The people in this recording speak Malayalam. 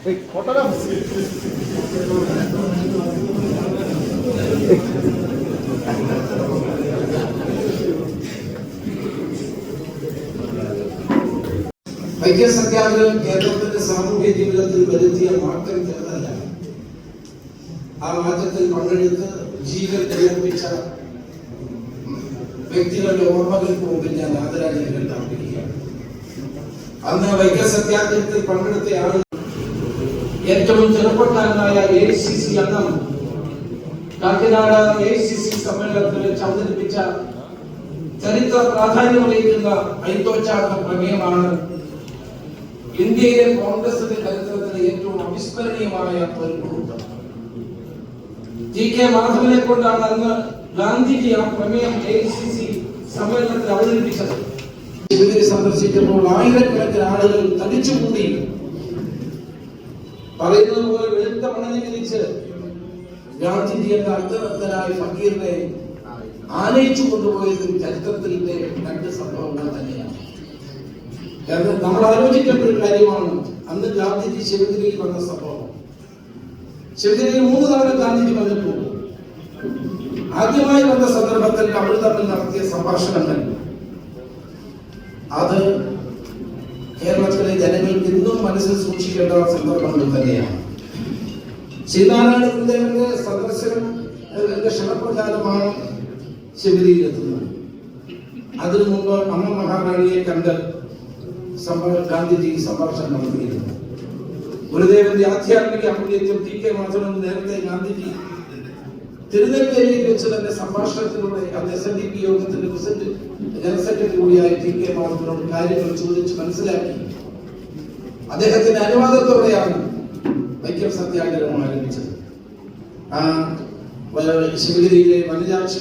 ഐക്യ സത്യാഗ്രഹം കേരളത്തിന്റെ സാമൂഹ്യ ജീവിതത്തിൽ വരുത്തിയ മാറ്റം ചെറുതല്ല. ആ മാറ്റത്തിൽ പങ്കെടുത്ത് ജീവൻ പ്രകടിപ്പിച്ച വ്യക്തികളുടെ ഓർമ്മകൾക്ക് മുമ്പിൽ ഞാൻ ആദരാഞ്ജലികൾ അർപ്പിക്കുകയാണ്. അന്ന് വൈക്ക സത്യാഗ്രഹത്തിൽ പങ്കെടുത്ത ആളുകൾ ഏറ്റവും ചെറുപ്പക്കാരനായ എ സി സി അംഗം കാക്കിനാട് എ സി സി സമ്മേളനത്തിൽ അവതരിപ്പിച്ച ചരിത്ര പ്രാധാന്യമറിയിക്കുന്ന ഐത്തോച്ചാട്ട പ്രമേയമാണ് ഇന്ത്യയിലെ കോൺഗ്രസിന്റെ ചരിത്രത്തിലെ ഏറ്റവും അവിസ്മരണീയമായ ഒരു മുഹൂർത്തം ജി കെ മാധവനെ കൊണ്ടാണ് അന്ന് ഗാന്ധിജി ആ പ്രമേയം എ സി സി സമ്മേളനത്തിൽ അവതരിപ്പിച്ചത്. ശിവഗിരി സന്ദർശിച്ചപ്പോൾ ആയിരക്കണക്കിന് ആളുകൾ തടിച്ചുകൂടി പറയുന്നത് പോലെ വെളുത്ത മണഞ്ഞു തിരിച്ച്. ഗാന്ധിജി എന്ന അർദ്ധഭക്തനായ ഫക്കീറിനെ ആനയിച്ചു കൊണ്ടുപോയതും ചരിത്രത്തിലെ രണ്ട് സംഭവങ്ങൾ തന്നെയാണ്. നമ്മൾ ആലോചിക്കേണ്ട ഒരു കാര്യമാണ് അന്ന് ഗാന്ധിജി ശിവഗിരിയിൽ വന്ന സംഭവം. ശിവഗിരിയിൽ മൂന്ന് തവണ ഗാന്ധിജി വന്നിട്ടു ആദ്യമായി വന്ന സന്ദർഭത്തിൽ അവർ തമ്മിൽ നടത്തിയ സംഭാഷണങ്ങൾ. അത് കേരളത്തിലെ ജനങ്ങൾക്ക് ഇന്നും മനസ്സിൽ സൂക്ഷിക്കേണ്ട സന്ദർഭങ്ങൾ തന്നെയാണ്. ശ്രീനാരായണ ഗുരുദേവന്റെ സന്ദർശനം ക്ഷണപ്രകാരമാണ് ശിവഗിരിയിൽ എത്തുന്നത് അതിനു മുമ്പ് അമ്മ മഹാറാണിയെ കണ്ട് ഗാന്ധിജി സംഭാഷണം നടത്തിയിരുന്നു. ഗുരുദേവന്റെ ആധ്യാത്മിക അമൂല്യത്വം ടി കെ മാധവൻ നേരത്തെ ഗാന്ധിജി തിരുനെല്ലിയിൽ വെച്ച് തന്നെ സംഭാഷണത്തിലൂടെ അത് എസ് എൻ ഡി പി യോഗത്തിന്റെ പ്രസിഡന്റ് ജനറൽ സെക്രട്ടറി കൂടിയായ ടി കെ മാധവനോട് കാര്യങ്ങൾ ചോദിച്ച് മനസ്സിലാക്കി. അദ്ദേഹത്തിന്റെ അനുവാദത്തോടെയാണ് വൈക്കം സത്യാഗ്രഹം ആരംഭിച്ചത്. ആ ശിവഗിരിയിലെ വനജാക്ഷി